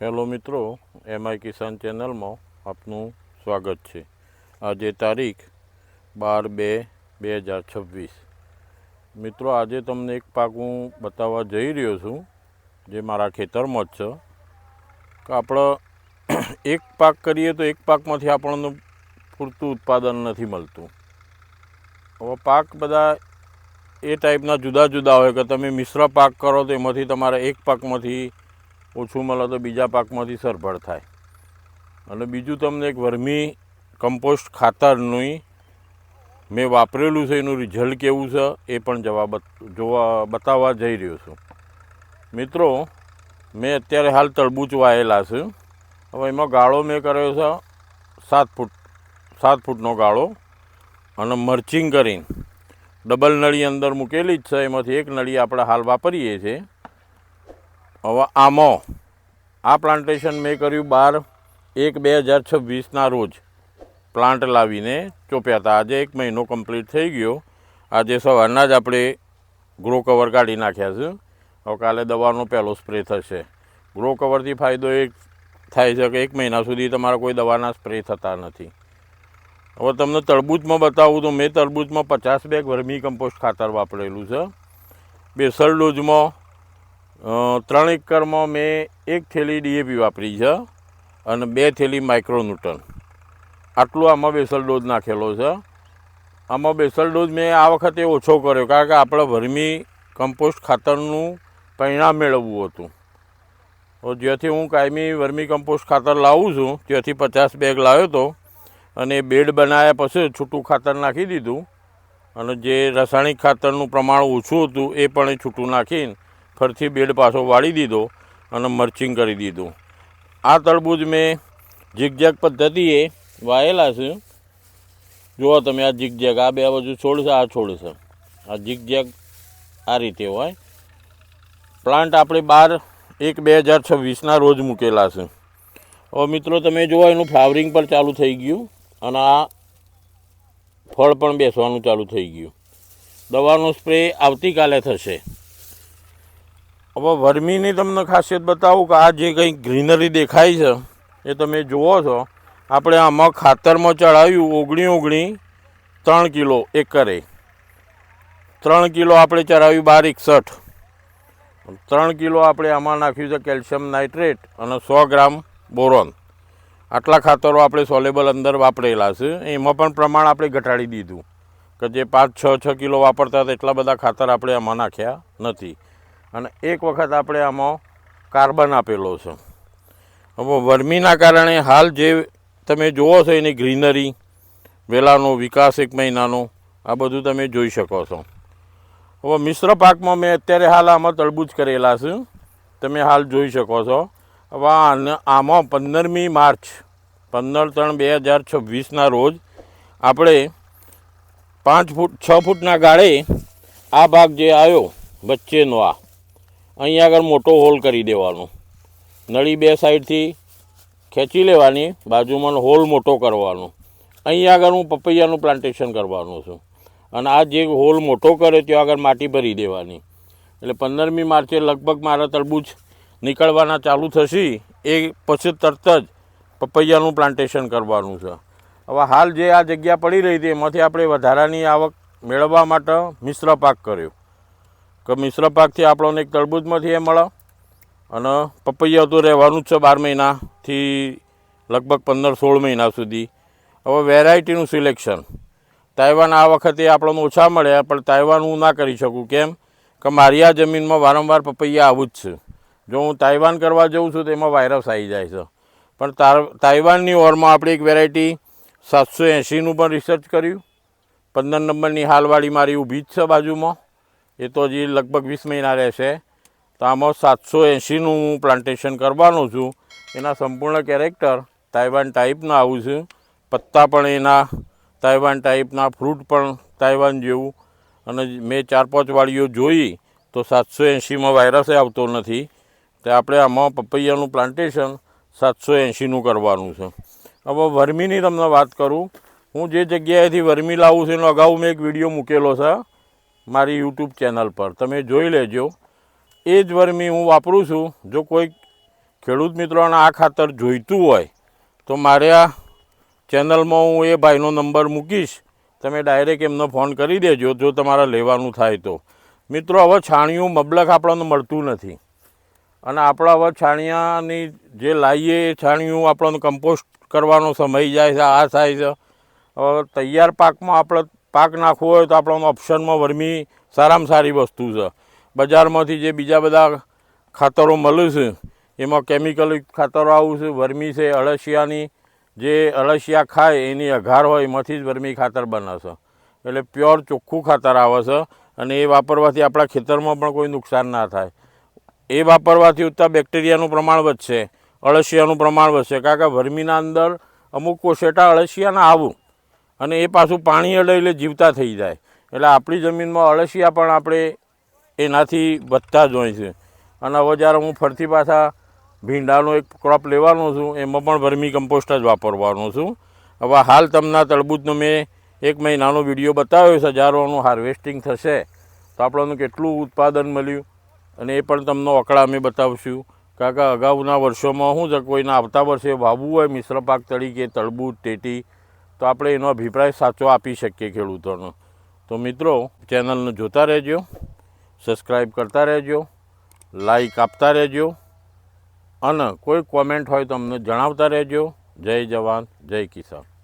Hello મિત્રો, MI કિસાન ચેનલમાં આપનું સ્વાગત છે. આજે તારીખ બાર બે બે હજાર છવ્વીસ. મિત્રો, આજે તમને એક પાક હું બતાવવા જઈ રહ્યો છું, જે મારા ખેતરમાં જ છે. કે આપણે એક પાક કરીએ તો એક પાકમાંથી આપણને પૂરતું ઉત્પાદન નથી મળતું. હવે પાક બધા એ ટાઈપના જુદા જુદા હોય કે તમે મિશ્ર પાક કરો તો એમાંથી તમારે એક પાકમાંથી ઓછું મળે તો બીજા પાકમાંથી સરભર થાય. અને બીજું તમને એક વર્મી કમ્પોસ્ટ ખાતરનું મેં વાપરેલું છે, એનું રિઝલ્ટ કેવું છે, એ પણ જવાબ જોવા, બતાવવા જઈ રહ્યો છું. મિત્રો, મેં અત્યારે હાલ તરબૂચ વાયેલા છે. હવે એમાં ગાળો મેં કર્યો છે સાત ફૂટ, સાત ફૂટનો ગાળો અને મર્ચિંગ કરીને. ડબલ નળી અંદર મૂકેલી જ છે, એમાંથી એક નળી આપણે હાલ વાપરીએ છીએ. હવે આમાં આ પ્લાન્ટેશન મેં કર્યું બાર એક બે હજાર છવ્વીસના રોજ. પ્લાન્ટ લાવીને ચોપ્યા હતા. આજે એક મહિનો કમ્પ્લીટ થઈ ગયો. આજે સવારના જ આપણે ગ્રો કવર કાઢી નાખ્યા છે. હવે કાલે દવાનો પહેલો સ્પ્રે થશે. ગ્રો કવરથી ફાયદો એક થાય છે કે એક મહિના સુધી તમારા કોઈ દવાના સ્પ્રે થતા નથી. હવે તમને તરબૂચમાં બતાવું તો મેં તરબૂચમાં પચાસ બેગ વર્મી કમ્પોસ્ટ ખાતર વાપરેલું છે. બેસર ડોઝમાં ત્રણ એકરમાં મેં એક થેલી ડીએપી વાપરી છે અને બે થેલી માઇક્રોન્યુટન. આટલું આમાં બેસલ ડોઝ નાખેલો છે. આમાં બેસલ ડોઝ મેં આ વખતે ઓછો કર્યો કારણ કે આપણે વર્મી કમ્પોસ્ટ ખાતરનું પરિણામ મેળવવું હતું. તો જ્યાંથી હું કાયમી વર્મી કમ્પોસ્ટ ખાતર લાવું છું, ત્યાંથી પચાસ બેગ લાવ્યો હતો અને બેડ બનાવ્યા પછી છૂટું ખાતર નાખી દીધું. અને જે રાસાયણિક ખાતરનું પ્રમાણ ઓછું હતું એ પણ એ છૂટું નાખીને ફરીથી બેડ પાછો વાળી દીધો અને મર્ચિંગ કરી દીધું. આ તરબૂજ મેં ઝીગઝેગ પદ્ધતિએ વાયેલા છે. જુઓ તમે આ ઝીગઝેગ આ બે બાજુ છોડશે આ છોડ છે. આ જીગજેગ આ રીતે હોય. પ્લાન્ટ આપણે બાર એક બે હજાર છવ્વીસના રોજ મૂકેલા છે. હવે મિત્રો તમે જુઓ એનું ફ્લાવરિંગ પણ ચાલુ થઈ ગયું અને આ ફળ પણ બેસવાનું ચાલુ થઈ ગયું. દવાનો સ્પ્રે આવતીકાલે થશે. હવે વર્મીની તમને ખાસિયત બતાવું કે આ જે કંઈ ગ્રીનરી દેખાય છે, એ તમે જુઓ છો. આપણે આમાં ખાતરમાં ચડાવ્યું ઓગણી ઓગણી, ત્રણ કિલો એકરે. ત્રણ કિલો આપણે ચડાવ્યું બાર એકસઠ. ત્રણ કિલો આપણે આમાં નાખ્યું છે કેલ્શિયમ નાઇટ્રેટ અને સો ગ્રામ બોરોન. આટલા ખાતરો આપણે સોલેબલ અંદર વાપરેલા છે. એમાં પણ પ્રમાણ આપણે ઘટાડી દીધું. કે જે પાંચ, છ છ કિલો વાપરતા હતા, એટલા બધા ખાતર આપણે આમાં નાખ્યા નથી. અને એક વખત આપણે આમાં કાર્બન આપેલો છે. હવે વર્મીના કારણે હાલ જે તમે જુઓ છો એની ગ્રીનરી, વેલાનો વિકાસ એક મહિનાનો, આ બધું તમે જોઈ શકો છો. હવે મિશ્ર પાકમાં મેં અત્યારે હાલ આમાં તરબૂચ કરેલા છે. તમે હાલ જોઈ શકો છો. હવે આમાં પંદરમી માર્ચ, પંદર ત્રણ બે હજાર છવ્વીસના રોજ આપણે પાંચ ફૂટ, છ ફૂટના ગાળે આ ભાગ જે આવ્યો, વચ્ચેનો આ. અહીં આગળ મોટો હોલ કરી દેવાનો. નળી બે સાઈડથી ખેંચી લેવાની, બાજુમાં હોલ મોટો કરવાનો. અહીં આગળ હું પપૈયાનું પ્લાન્ટેશન કરવાનું છું. અને આ જે હોલ મોટો કરે ત્યાં આગળ માટી ભરી દેવાની. એટલે પંદરમી માર્ચે લગભગ મારા તરબૂચ નીકળવાના ચાલુ થશે, એ પછી તરત જ પપૈયાનું પ્લાન્ટેશન કરવાનું છે. હવે હાલ જે આ જગ્યા પડી રહી હતી એમાંથી આપણે વધારાની આવક મેળવવા માટે મિશ્ર પાક કર્યો. કે મિશ્ર પાકથી આપણને એક તળબૂજમાંથી એ મળે. અને પપૈયા તો રહેવાનું જ છે બાર મહિનાથી લગભગ પંદર સોળ મહિના સુધી. હવે વેરાયટીનું સિલેક્શન તાઇવાન આ વખતે આપણને ઓછા મળ્યા, પણ તાઇવાન હું ના કરી શકું. કેમ? કે મારી આ જમીનમાં વારંવાર પપૈયા આવું જ છે. જો હું તાઇવાન કરવા જઉં છું તો એમાં વાયરસ આવી જાય છે. પણ તાઇવાનની ઓરમાં આપણે એક વેરાયટી સાતસો એંશીનું પણ રિસર્ચ કર્યું. પંદર નંબરની હાલવાળી મારી ઊભી જ છે બાજુમાં. એ તો હજી લગભગ વીસ મહિના રહેશે. તો આમાં સાતસો એંશીનું હું પ્લાન્ટેશન કરવાનું છું. એના સંપૂર્ણ કેરેક્ટર તાઇવાન ટાઈપના આવું છે. પત્તા પણ એના તાઇવાન ટાઈપના ફ્રૂટ પણ તાઇવાન જેવું. અને મેં ચાર પાંચ વાળીઓ જોઈ તો સાતસો એંશીમાં વાયરસે આવતો નથી. તો આપણે આમાં પપૈયાનું પ્લાન્ટેશન સાતસો એંશીનું કરવાનું છે. હવે વર્મીની તમને વાત કરું. હું જે જગ્યાએથી વર્મી લાવું છું એનો અગાઉ મેં એક વીડિયો મૂકેલો છે. મારી યુટ્યુબ ચેનલ પર. તમે જોઈ લેજો. એ જ વર્મી હું વાપરું છું. જો કોઈ ખેડૂત મિત્રોને આ ખાતર જોઈતું હોય, તો મારે આ ચેનલમાં હું એ ભાઈનો નંબર મૂકીશ. તમે ડાયરેક્ટ એમને ફોન કરી દેજો, જો તમારે લેવાનું થાય તો. મિત્રો, હવે છાણિયું મબલક આપણને મળતું નથી. અને આપણા હવે છાણિયાની જે લાવીએ એ છાણિયું આપણને કમ્પોસ્ટ કરવાનો સમય જાય છે, આ થાય છે. તૈયાર પાકમાં આપણે પાક નાખવો હોય તો આપણને ઓપ્શનમાં વર્મી સારામાં સારી વસ્તુ છે. બજારમાંથી જે બીજા બધા ખાતરો મળે છે, એમાં કેમિકલ ખાતરો આવું છે, વર્મી છે, અળસિયાની જે અળસિયા ખાય એની અઘાર હોય એમાંથી જ વર્મી ખાતર બને છે. એટલે પ્યોર ચોખ્ખું ખાતર આવે છે અને એ વાપરવાથી આપણા ખેતરમાં પણ કોઈ નુકસાન ના થાય. એ વાપરવાથી ઉત્તા બેક્ટેરિયાનું પ્રમાણ વધશે, અળસિયાનું પ્રમાણ વધશે. કારણ કે વર્મીના અંદર અમુક કોશેટા અળસિયાના આવું. અને એ પાછું પાણી અડે એટલે જીવતા થઈ જાય. એટલે આપણી જમીનમાં અળસિયા પણ આપણે એનાથી વધતા જ હોય છે. અને હવે જ્યારે હું ફરતી પાછા ભીંડાનો એક ક્રોપ લેવાનો છું, એમાં પણ વર્મી કમ્પોસ્ટ જ વાપરવાનો છું. હવે હાલ તમને તરબૂચનો મેં એક મહિનાનો વીડિયો બતાવ્યો છે હજારોનું હાર્વેસ્ટિંગ થશે, તો આપણને કેટલું ઉત્પાદન મળ્યું. અને એ પણ તમને અકળા અમે બતાવશું. કારણ કે અગાઉના વર્ષોમાં શું છે, કોઈને આવતા વર્ષે વાવવું હોય, મિશ્ર પાક તરીકે તરબૂચ ટેટી તો આપણે એનો અભિપ્રાય સાચો આપી શકીએ ખેડૂતોનો. તો મિત્રો, ચેનલને જોતા રહેજો સબસ્ક્રાઈબ કરતા રહેજો લાઈક આપતા રહેજો, અને કોઈ કોમેન્ટ હોય તો અમને જણાવતા રહેજો. જય જવાન, જય કિસાન.